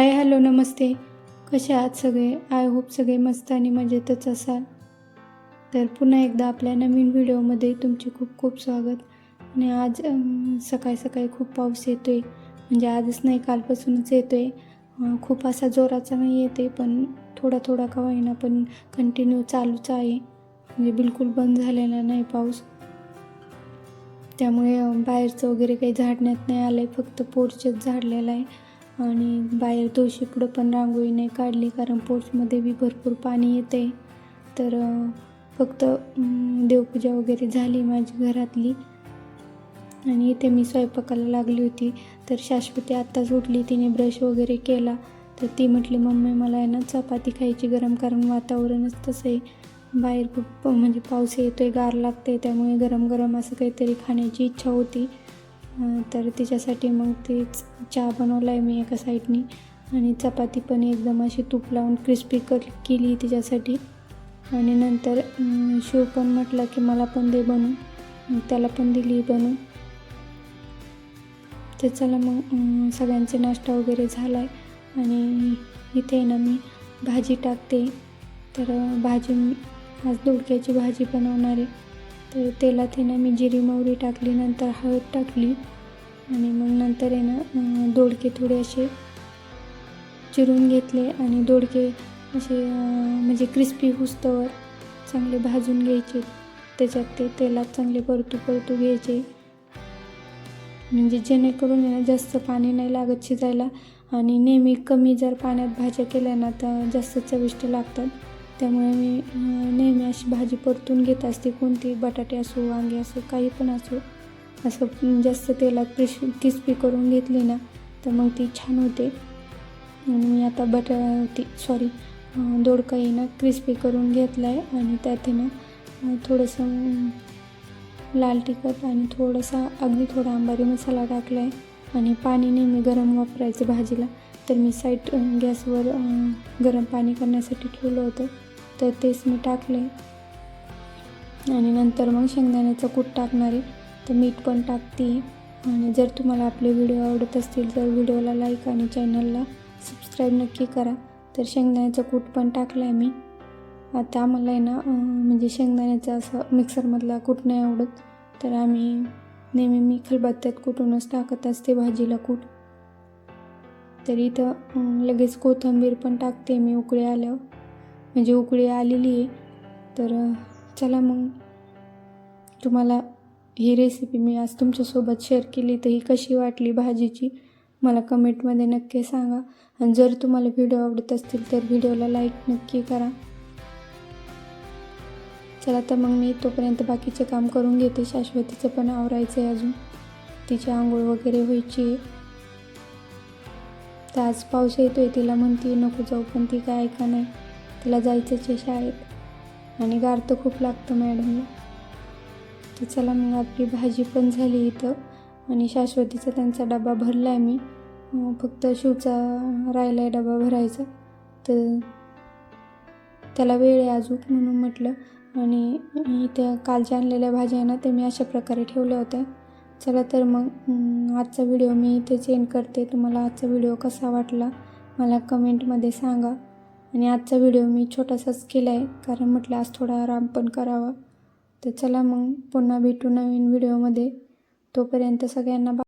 Hi hello नमस्ते. कसे आहात सगळे? आय होप सगळे मस्त आणि मजेतच असाल. तर पुन्हा एकदा आपल्या नवीन व्हिडिओमध्ये तुमचे खूप खूप स्वागत. आणि आज सकाळी सकाळी खूप पाऊस येतो आहे म्हणजे आजच नाही कालपासूनच येतो आहे खूप असा जोराचा नाही येते पण थोडा थोडा का होईना पण कंटिन्यू चालूच आहे. म्हणजे बिलकुल बंद झालेला नाही पाऊस. त्यामुळे बाहेरचं वगैरे काही झाडण्यात नाही आलं आहे फक्त पोर्चच झाडलेलं आहे. आणि बाहेर तुळशी पुढं पण रांगोळी नाही काढली कारण पोर्चमध्ये बी भरपूर पाणी येते तर फक्त देवपूजा वगैरे झाली माझी घरातली. आणि इथे मी स्वयंपाकाला लागली होती. तर शाश्वती आत्ताच उठली तिने ब्रश वगैरे केला. तर ती म्हटली मम्मी मला आहे ना चपाती खायची गरम कारण वातावरणच तसं आहे. बाहेर खूप म्हणजे पाऊस येतोय गार लागते त्यामुळे गरम गरम असं काहीतरी खाण्याची इच्छा होती. तर तिच्यासाठी मग तेच चहा बनवला आहे मी एका साईडनी. आणि चपाती पण एकदम अशी तूप लावून क्रिस्पी कर केली तिच्यासाठी. आणि नंतर शिव पण म्हटलं की मला पण दे बनू मग त्याला पण दिली बनू तर चला मग सगळ्यांचे नाश्ता वगैरे झाला आहे आणि इथे ना मी भाजी टाकते. तर भाजी आज दोडक्याची भाजी बनवणार आहे. तर तेलात आहे ना मी जिरी मोहरी टाकली नंतर हळद टाकली आणि मग नंतर आहे ना दोडके थोडे असे चिरून घेतले आणि दोडके असे म्हणजे क्रिस्पी हुस्तवर चांगले भाजून घ्यायचे. त्याच्यात ते तेलात चांगले परतू परतू घ्यायचे. म्हणजे जेणेकरून आहे ना जास्त पाणी नाही लागत शिजायला आणि नेहमी कमी जर पाण्यात भाज्या केल्या ना तर जास्त चविष्ट लागतात. त्यामुळे मी नेहमी अशी भाजी परतून घेत असते. कोणती बटाटे असो वांगे असो काही पण असो. असं जास्त तेलात क्रिश क्रिस्पी करून घेतली ना तर मग ती छान होते. आणि मी आता बटा ती सॉरी दोडका ना क्रिस्पी करून घेतला आहे आणि त्यात ना थोडंसं लाल तिखट आणि थोडासा अगदी थोडा अंबारी मसाला टाकला आहे आणि पाणी नेहमी गरम वापरायचं भाजीला. तर मी साईट गॅसवर गरम पाणी करण्यासाठी ठेवलं होतं. तर तेच मी टाकले आणि नंतर मग शेंगदाण्याचं कूट टाकणार आहे. तर मीठ पण टाकते आणि जर तुम्हाला आपले व्हिडिओ आवडत असतील तर व्हिडिओला लाईक आणि चॅनलला सबस्क्राईब नक्की करा. तर शेंगदाण्याचं कूट पण टाकलं आहे मी. आता आम्हाला आहे ना म्हणजे शेंगदाण्याचं असं मिक्सरमधला कूट नाही आवडत. तर आम्ही नेहमी मी खलबत्त्यात कुटूनच टाकत असते भाजीला कूट. तर इथं लगेच कोथिंबीर पण टाकते मी उकळी आल्यावर. म्हणजे उकळी आलेली आहे. तर चला मग. तुम्हाला ही रेसिपी मी आज तुमच्यासोबत शेअर केली तर ही कशी वाटली भाजीची मला कमेंटमध्ये नक्की सांगा. आणि जर तुम्हाला व्हिडिओ आवडत असतील तर व्हिडिओला लाईक नक्की करा. चला तर मग मी तोपर्यंत बाकीचे काम करून घेते. शाश्वतीचं पण आवरायचं आहे अजून. तिची आंघोळ वगैरे व्हायची आहे. तर आज पाऊस येतोय तिला म्हणते नको जाऊ पण ती काय ऐका नाही. तिला जायचंच आहे शाळेत. आणि गार तर खूप लागतं मॅडमला. तर चला मग आपली भाजी पण झाली इथं. आणि शाश्वतीचा त्यांचा डबा भरला आहे मी फक्त शिवचा राहिला आहे डबा भरायचा. तर त्याला वेळ आहे अजून म्हणून म्हटलं. आणि त्या कालच्या आणलेल्या भाज्या आहे ना ते मी अशा प्रकारे ठेवल्या होत्या. चला तर मग आजचा व्हिडिओ मी इथेच एंड करते. तुम्हाला आजचा व्हिडिओ कसा वाटला मला कमेंटमध्ये सांगा. आणि आजचा व्हिडिओ मी छोटासाच केला आहे कारण म्हटलं आज थोडा आराम पण करावा. तर चला मग पुन्हा भेटू नवीन व्हिडिओमध्ये. तोपर्यंत सगळ्यांना बा